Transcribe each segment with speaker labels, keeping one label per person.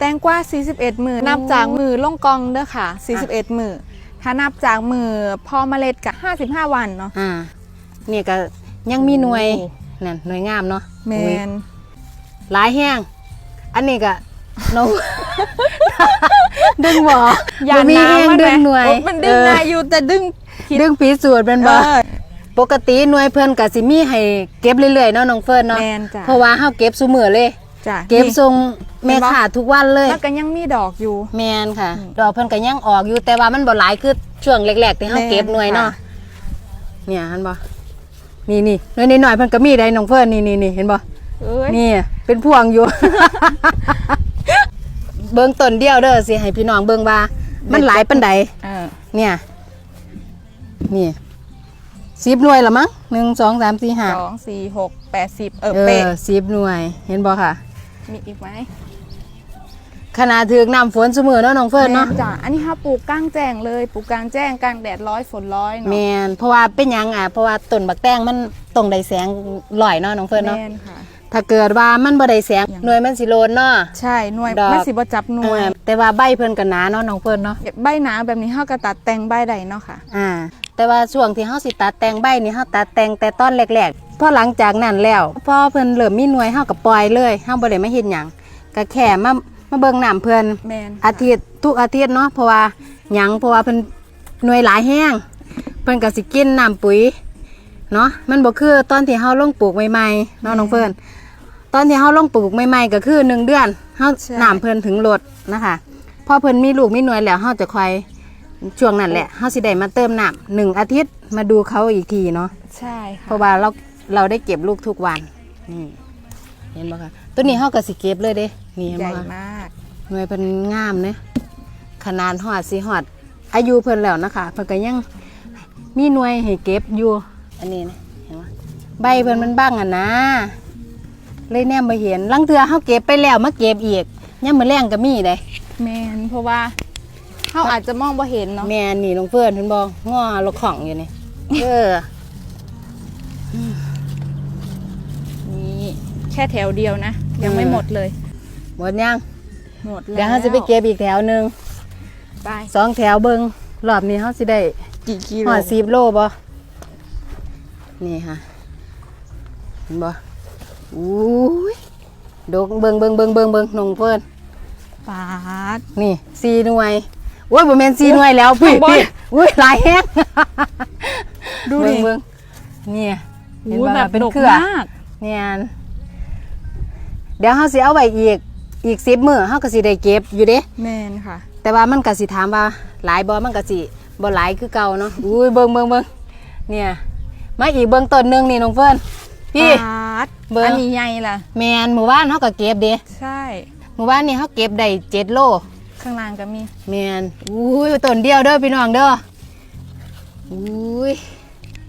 Speaker 1: แตงกวา41 มือนับจากมือล่องกองเด้อค่ะ 41 มือถ้านับจากมือพอเมล็ดกับ55 วันเนาะ
Speaker 2: อ่านี่ก็ยังมีหน่วย
Speaker 1: โอ้
Speaker 2: นั่นหน่วยงามเนาะ
Speaker 1: แม
Speaker 2: อุ๊ย
Speaker 1: น
Speaker 2: หลายแห้งอันนี้ก็น้องดึงบ่
Speaker 1: อย่า
Speaker 2: บ่มี
Speaker 1: น้ำ
Speaker 2: แห้ง
Speaker 1: มัน
Speaker 2: ดึ
Speaker 1: ไห
Speaker 2: งหน่วย
Speaker 1: โอ้มันดึง
Speaker 2: เออ
Speaker 1: ง่ายอยู่แต่ดึงผิด
Speaker 2: ดึงปีสูตรเป็น
Speaker 1: เอ
Speaker 2: บ่
Speaker 1: อ
Speaker 2: ปกติหน่วยเพิ่นก็สิมีให้เก็บเรื่อยๆเนาะน้องเฟิร์นเนาะ
Speaker 1: แมนจ้ะ
Speaker 2: เพราะว่าเฮาเก็บซุมื้อเลย
Speaker 1: จ้ะ
Speaker 2: เก็บ
Speaker 1: นี่
Speaker 2: ส่งแม่ค้าทุกวันเลย
Speaker 1: แล้วก็ยังมีดอกอยู่
Speaker 2: แมนค่ะ ดอกเพิ่นก็ยังออกอยู่แต่ว่ามันบ่หลายคือช่วงแรกๆที่เฮา
Speaker 1: แม่น
Speaker 2: เก็บหน่วยเนาะ
Speaker 1: ค่ะ
Speaker 2: เนี่ยเห็นบ่นี่นี่หน่วยนิดหน่อยๆเพิ่นก็มีได้น้องเฟิร์นนี่นี่นี่เห็นบ่
Speaker 1: เอ้ย
Speaker 2: นี่เป็นพวงอยู่ เบิ่งต้นเดียวเด้อสิให้พี่น้องเบิ่งว่า มันหลายปานใด
Speaker 1: เออ
Speaker 2: เนี่ย นี่10หน่วยละมั้ง1 2 3 4 5
Speaker 1: สองสี่หกแปดสิบเออ
Speaker 2: เอ
Speaker 1: เป๊ะ
Speaker 2: อ10หน่วย เห็นบ่ค่ะ
Speaker 1: มีอีกไหม
Speaker 2: ขนาดถึกน้ำฝนซุมื้อเนาะน้องเฟิร์นเนาะ
Speaker 1: แม่จ้ะอันนี้ค่ะปลูกกลางแจ้งเลยปลูกกลางแจ้งกลางแดดร้อยฝนร้อยเนาะ
Speaker 2: แมนเพราะว่าเป็นหยังอะเพราะว่าต้นบักแตงมันตรงได้แสงลอยเนาะน้องเฟิร์นเนาะ
Speaker 1: แม่นค่ะ
Speaker 2: ถ้าเกิดว่ามันบ่ได้แสง
Speaker 1: หยัง
Speaker 2: หน่วยมันสิโลนเนาะ
Speaker 1: ใช่หน่วย
Speaker 2: ดอก
Speaker 1: ไม่สิบ่จับหน่วย
Speaker 2: เออแต่ว่าใบเพิ่นก็หนาเนาะน้องเฟิร์นเนาะ
Speaker 1: ใบหนาแบบนี้เฮาก็ตัดแต่งใบใดเนาะค่ะ
Speaker 2: อ่า แต่ว่าช่วงที่เฮาสิตัดแต่งใบนี่เฮาตัดแต่งแต่ต้นแรกๆ พอหลังจากนั้นแล้วพอเพิ่นเริ่มมีหน่วยเฮาก็ปล่อยเลยเฮาบ่ได้มาเฮ็ดหยังก็แค่มามาเบิ่งน้ำเพิ่น
Speaker 1: แมน
Speaker 2: อาทิตย์ทุกอาทิตย์เนาะเพราะว่าหยังเพราะว่าเพิ่นหน่วยหลายแห้งเพิ่นก็สิกินน้ำปุ๋ยเนาะมันบ่คือตอนที่เฮาลงปลูกใหม่ๆเนาะน้องเฟิร์นตอนที่เฮาลงปลูกใหม่ๆก็คือหนึ่งเดือนเฮาน้ำเพิ่นถึงลดนะคะพอเพิ่นมีลูกมีหน่วยแล้วเฮาจะคอยช่วงนั้นแหละเฮาสิได้มาเติมน้ำหนึ่งอาทิตย์มาดูเขาอีกทีเนาะ
Speaker 1: ใช่
Speaker 2: เพ
Speaker 1: ค่ะ
Speaker 2: ราะว่าเรา เราได้เก็บลูกทุกวันนี่เห็นบ่คะตัวนี้เฮาก็สิเก็บเลยเด้นี่เห็น
Speaker 1: ให
Speaker 2: บ่
Speaker 1: ญ่
Speaker 2: คะ
Speaker 1: มาก
Speaker 2: หน่วยเพิ่นงามเนยขนาดหอดสีหอด อายุเพิ่นแล้วนะคะเพิ่นก็ยังมีหน่วยให้เก็บอยู่อันนี้นะเห็นไหมใบเพิ่นมันบ้างอะนะ เลยแนมบ่เห็นลังเทือเฮาเก็บไปแล้วมาเก็บอีกยังมื้อแรงก็มีเด้
Speaker 1: แมนเพราะว่าเฮาอาจจะมองบ่เห็นเนาะ
Speaker 2: แม่นี่น้องเพิ่นเพิ่นบ่ง้อลกของอยู่นี่ เอออื
Speaker 1: แค่แถวเดียวนะ ยังไม่หมดเลย
Speaker 2: หมดยัง
Speaker 1: หมดแล้ว
Speaker 2: เดี๋ยวเฮาสิไปเก็บอีกแถวหนึง
Speaker 1: ไป
Speaker 2: สองแถวเบิ่งรอบนี้เฮาสิได้
Speaker 1: กี่กิโล
Speaker 2: หอดสิบโลบ่นี่ค่ะเห็นบ่อุ้ยดกเบิงเบิงเบิงเบิงเบิงนงเพิ่น
Speaker 1: ปาด
Speaker 2: นี่สี่หน่วยโอ้ยบ่แม่นสี่หน่วยแล้วพี่
Speaker 1: ข้างบน
Speaker 2: พี่อุ้ยหลายแฮง
Speaker 1: ดู
Speaker 2: เบิ
Speaker 1: ดิ
Speaker 2: งเบิงเนี่ยเห็น
Speaker 1: อู้
Speaker 2: บ่
Speaker 1: แบบ
Speaker 2: เป็น
Speaker 1: ดก
Speaker 2: เครือ
Speaker 1: มาก
Speaker 2: เนี่ย เดี๋ยวเฮาสิเอาไว้อีกอีก10มื้อเฮาก็สิได้เก็บอยู่เด้
Speaker 1: แมนค่ะ
Speaker 2: แต่ว่ามันก็สิถามว่าหลายบ่มันก็สิบ่หลายคือเก่าเนาะอุ้ยเบิ่งเบิ่งเบิ่งเนี่ยมาอีกเบิ่งต้นหนึงนี่น้องเฟิร์นพี่
Speaker 1: ปาด
Speaker 2: เบิ่ง
Speaker 1: อันนี้ใหญ่ล่ะ
Speaker 2: แมนหมู่บ้านเฮาก็เก็บเด้
Speaker 1: ใช่
Speaker 2: หมู่บ้านนี่เฮาเก็บได้7โล
Speaker 1: ข้างล่างก็มี
Speaker 2: แมนอุ้ยต้นเดียวเด้อพี่น้องเด้ออุ้ย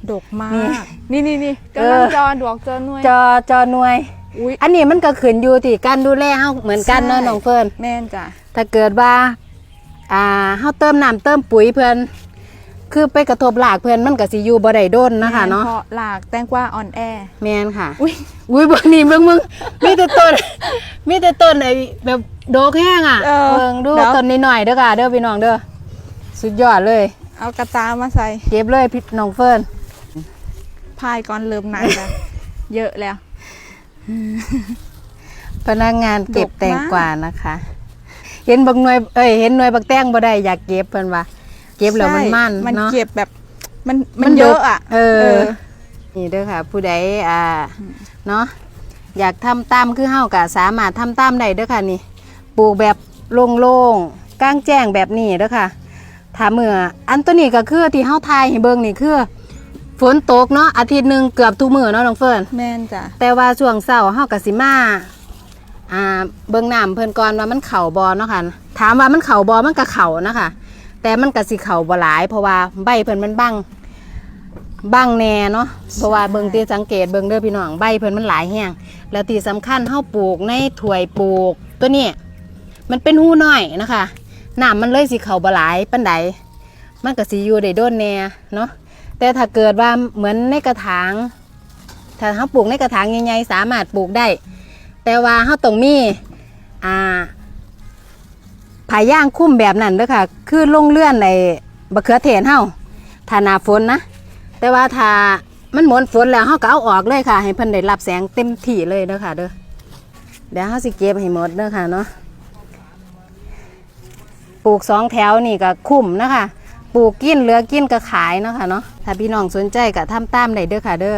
Speaker 1: ดกมา
Speaker 2: นี่
Speaker 1: กนี่นี่นี่
Speaker 2: เออ
Speaker 1: กำลังจอดอกจอหน่วย
Speaker 2: จอจอหน่วย
Speaker 1: อุ้ย
Speaker 2: อันนี้มันก็ขึ้นอยู่ที่การดูแลเฮาเหมือนกันเนาะ
Speaker 1: ใช่
Speaker 2: น้องเฟิร์น
Speaker 1: แม่นจ้ะ
Speaker 2: ถ้าเกิดว่า อ่าเฮาเติมน้ำเติมปุ๋ยเพิ่นคือไปกระทบรากเพิ่นมันก็สิอยู่บ่ได้โดนนะคะเนาะ
Speaker 1: แม่เพราะหลากแตงกวาอ่อนแอ
Speaker 2: แมนค่ะ
Speaker 1: อุ้ย
Speaker 2: อุ้ยเบิ่งนี่เบิ่งมึงมีแต่ต้นมีแต่ต้นไอ้แบบโดกแห้งอะ
Speaker 1: เออ
Speaker 2: เบิ่งดู
Speaker 1: เดี๋ยว
Speaker 2: ต้นนิดหน่อยๆเด้อค่ะเด้อพี่น้องเด้อสุดยอดเลย
Speaker 1: เอากระตามาใส่
Speaker 2: เก็บเลยพี่น้องเฟิร์น
Speaker 1: พายก่อนเริ่มหนักแล้วเยอะแล้ว
Speaker 2: พนักงานเก็บ
Speaker 1: ดกมาก
Speaker 2: แตงกวานะคะ เห็นบักหน่วยเอ้ยเห็นหน่วยบักแตงบ่ได้อยากเก็บเพิ่นว่าเก็บแล้วมันมัน
Speaker 1: มัน
Speaker 2: เนาะ
Speaker 1: เก็บแบบ มัน
Speaker 2: มั
Speaker 1: มันน
Speaker 2: ดก
Speaker 1: เยอะอะ
Speaker 2: เออ นี่เด้อค่ะ ผู้ใดอ่าเนาะอยากทำตามคือเฮาก็สามารถทำตามได้เด้อค่ะนี่ปลูกแบบโล่งๆกลางแจ้งแบบนี้เด้อค่ะถ้าเมื่ออันตัวนี้ก็คือที่เฮาทายให้เบิ่งนี่คือ ฝนตกเนาะอาทิตย์หนึงเกือบทุกมื้อเนาะน้องเฟิร์น
Speaker 1: แม่นจ้ะ
Speaker 2: แต่ว่าช่วงเช้าเฮาก็สิมาอ่าเบิ่งน้ำเพิ่นก่อนว่ามันเข่าบ่เนาะค่ะถามว่ามันเข่าบ่มันก็เข่านะคะแต่มันก็สิเข่าบ่หลาย เพราะว่าใบเพิ่นมันบังบังแน่เนาะเพราะว่าเบิ่งที่สังเกตเบิ่งเด้อพี่น้องใบเพิ่นมันหลายแฮงแล้วที่สำคัญเฮาปลูกในถ้วยปลูกตัวนี้มันเป็นหูน้อยนะคะน้ำมันเลยสิเข่าบ่หลายปานใดมันก็สิอยู่ได้โดนแน่เนาะ แต่ถ้าเกิดว่าเหมือนในกระถาง ถ้าเขาปลูกในกระถางใหญ่ๆสามารถปลูกได้ แต่ว่าเขาต้องมีอ่าผายย่างคุ้มแบบนั้นเด้อค่ะ คือลงเลื่อนในบะเขือเทศเฮาถ้าหนาฝนนะ แต่ว่าถ้ามันหมนฝนแล้วเฮาก็เอาออกเลยค่ะ ให้เพิ่นได้รับแสงเต็มที่เลยเด้อค่ะเด้อ เดี๋ยวเฮาสิเก็บให้หมดเด้อค่ะเนาะ ปลูกสองแถวนี่ก็คุ้มนะคะ ปลูกกินเหลือกินก็ขายเนาะค่ะเนาะถ้าพี่น้องสนใจก็ทำตามได้เด้อค่ะเด้อ